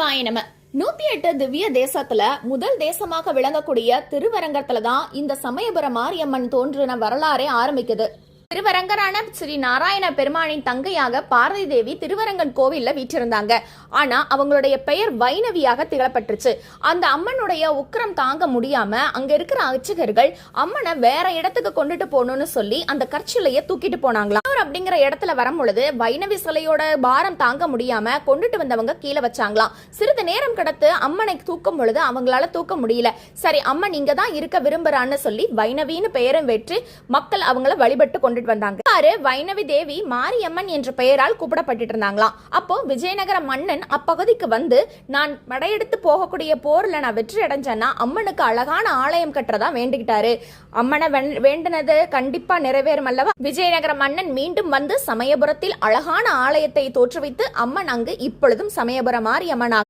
சிவாய நம. நூத்தி எட்டு திவ்ய தேசத்துல முதல் தேசமாக விளங்கக்கூடிய திருவரங்கத்துல தான் இந்த சமயபுர மாரியம்மன் தோன்றின வரலாறே ஆரம்பிக்குது. திருவரங்கரான ஸ்ரீ நாராயண பெருமானின் தங்கையாக பாரதி தேவி திருவரங்கன் கோவில்ல வீற்றிருந்தாங்க. ஆனா அவங்களுடைய பெயர் வைணவியாக திகழப்பட்டுருச்சு அந்த அம்மனுடைய உக்கிரம் தாங்க முடியாம அங்க இருக்கிற அர்ச்சகர்கள் அம்மனை வேற இடத்துக்கு கொண்டுட்டு போகணும்னு சொல்லி அந்த கற்சிலைய தூக்கிட்டு போனாங்களாம். அவர் அப்படிங்கிற இடத்துல வரும் பொழுது வைணவி சிலையோட பாரம் தாங்க முடியாம கொண்டுட்டு வந்தவங்க கீழே வச்சாங்களாம். சிறிது நேரம் கடத்து அம்மனை தூக்கும் பொழுது அவங்களால தூக்க முடியல. சரி அம்மன் இங்க தான் இருக்க விரும்புறான்னு சொல்லி வைணவின்னு பெயரும் வெற்றி மக்கள் அவங்கள வழிபட்டு கொண்டு கொண்டுட்டு வந்தாங்க. ஆறு வைணவி தேவி மாரியம்மன் என்ற பெயரால் கூப்பிடப்பட்டுட்டு இருந்தாங்களாம் அப்போ விஜயநகர மன்னன் அப்பகுதிக்கு வந்து நான் படையெடுத்து போகக்கூடிய போர்ல நான் வெற்றி அடைஞ்சேன்னா அம்மனுக்கு அழகான ஆலயம் கட்டுறதா வேண்டிக்கிட்டாரு. அம்மனை வென்- வேண்டுனது கண்டிப்பா நிறைவேறும் அல்லவா? விஜயநகர மன்னன் மீண்டும் வந்து சமயபுரத்தில் அழகான ஆலயத்தை தோற்றுவித்து அம்மன் அங்கு இப்பொழுதும் சமயபுர மாரியம்மனாக